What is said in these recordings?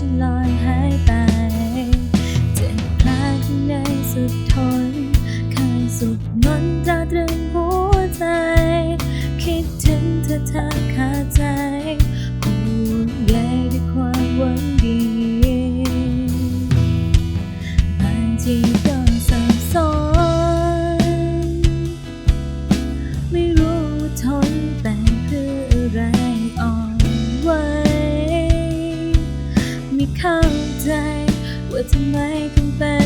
ฉันลอยหายไป เจ็บพลาดในสุดทนเคยสุขนนตราตรึงหัวใจ คิดถึงเธอเธอขาใจห่วงใยด้วยความหวังดีบางทีก็ ทำไมคุณเป็น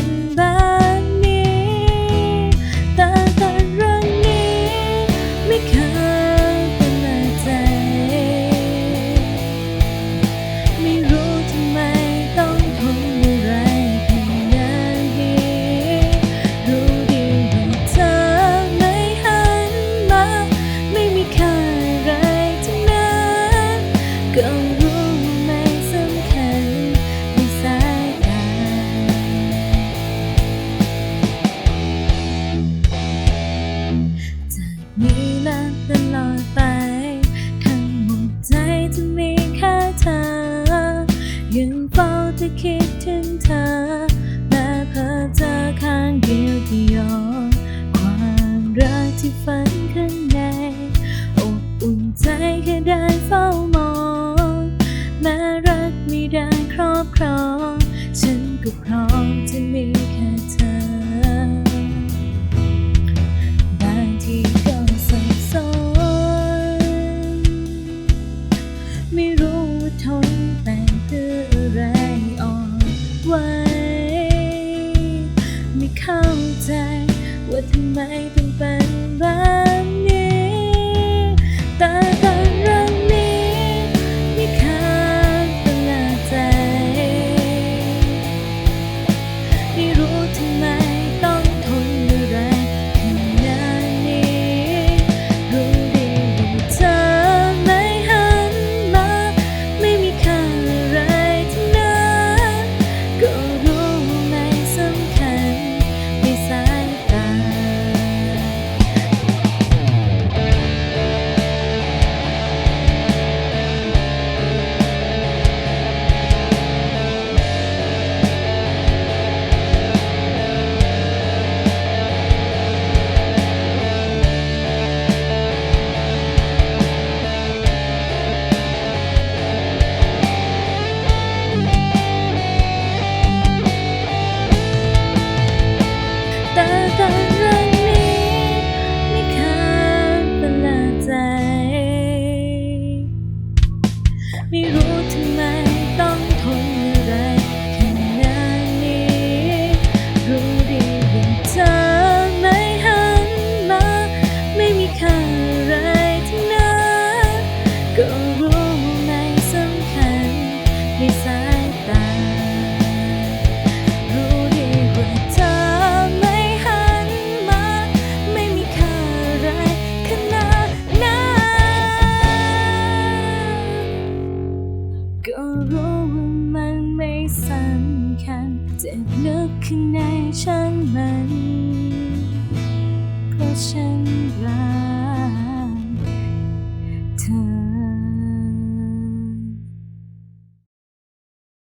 จะคิดถึงเธอแม้เพ้อเจอข้างเดียวที่ยอมความรักที่ฝันข้างในอบอุ่นใจแค่ได้เฝ้ามองแม้รักไม่ได้ครอบครอง ฉันก็พร้อมจะมีแค่เธอ ไม่เข้าใจว่าทำไมต้องเป็นแบบ่รู้ทำไม